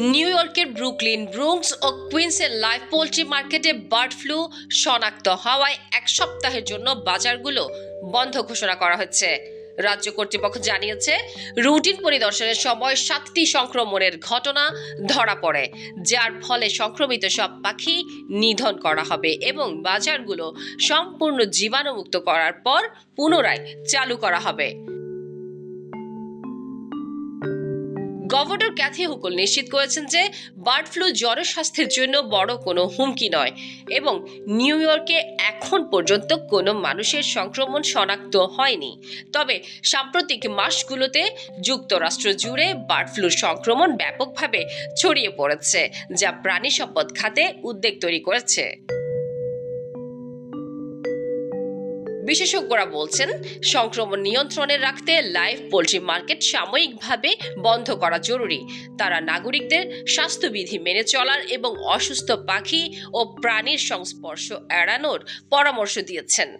New ইয়র্কের Brooklyn Bronx ও কুইন্সের লাইভ পোল্ট্রি মার্কেটে বার্ড ফ্লু শনাক্ত হওয়ায় এক সপ্তাহের জন্য বাজারগুলো বন্ধ ঘোষণা করা হচ্ছে। রাজ্য কর্তৃপক্ষ জানিয়েছে রুটিন পরিদর্শনের সময় সাতটি সংক্রমণের ঘটনা ধরা পড়ে, যার ফলে সংক্রমিত সব পাখি নিধন করা হবে এবং বাজারগুলো সম্পূর্ণ জীবাণুমুক্ত করার পর পুনরায় চালু করা হবে। গভর্নর ক্যাথি হুকুল নিশ্চিত করেছেন যে বার্ড ফ্লু জনস্বাস্থ্যের জন্য বড় কোনো হুমকি নয় এবং নিউ ইয়র্কে এখন পর্যন্ত কোনো মানুষের সংক্রমণ শনাক্ত হয়নি। তবে সাম্প্রতিক মাসগুলোতে যুক্তরাষ্ট্র জুড়ে বার্ড ফ্লুর সংক্রমণ ব্যাপকভাবে ছড়িয়ে পড়েছে, যা প্রাণী সম্পদ খাতে উদ্বেগ তৈরি করেছে। বিশেষজ্ঞরা বলছেন, সংক্রমণ নিয়ন্ত্রণে রাখতে লাইভ পোলট্রি মার্কেট সাময়িকভাবে বন্ধ করা জরুরি। তারা নাগরিকদের স্বাস্থ্যবিধি মেনে চলার এবং অসুস্থ পাখি ও প্রাণীর সংস্পর্শ এড়ানোর পরামর্শ দিয়েছেন।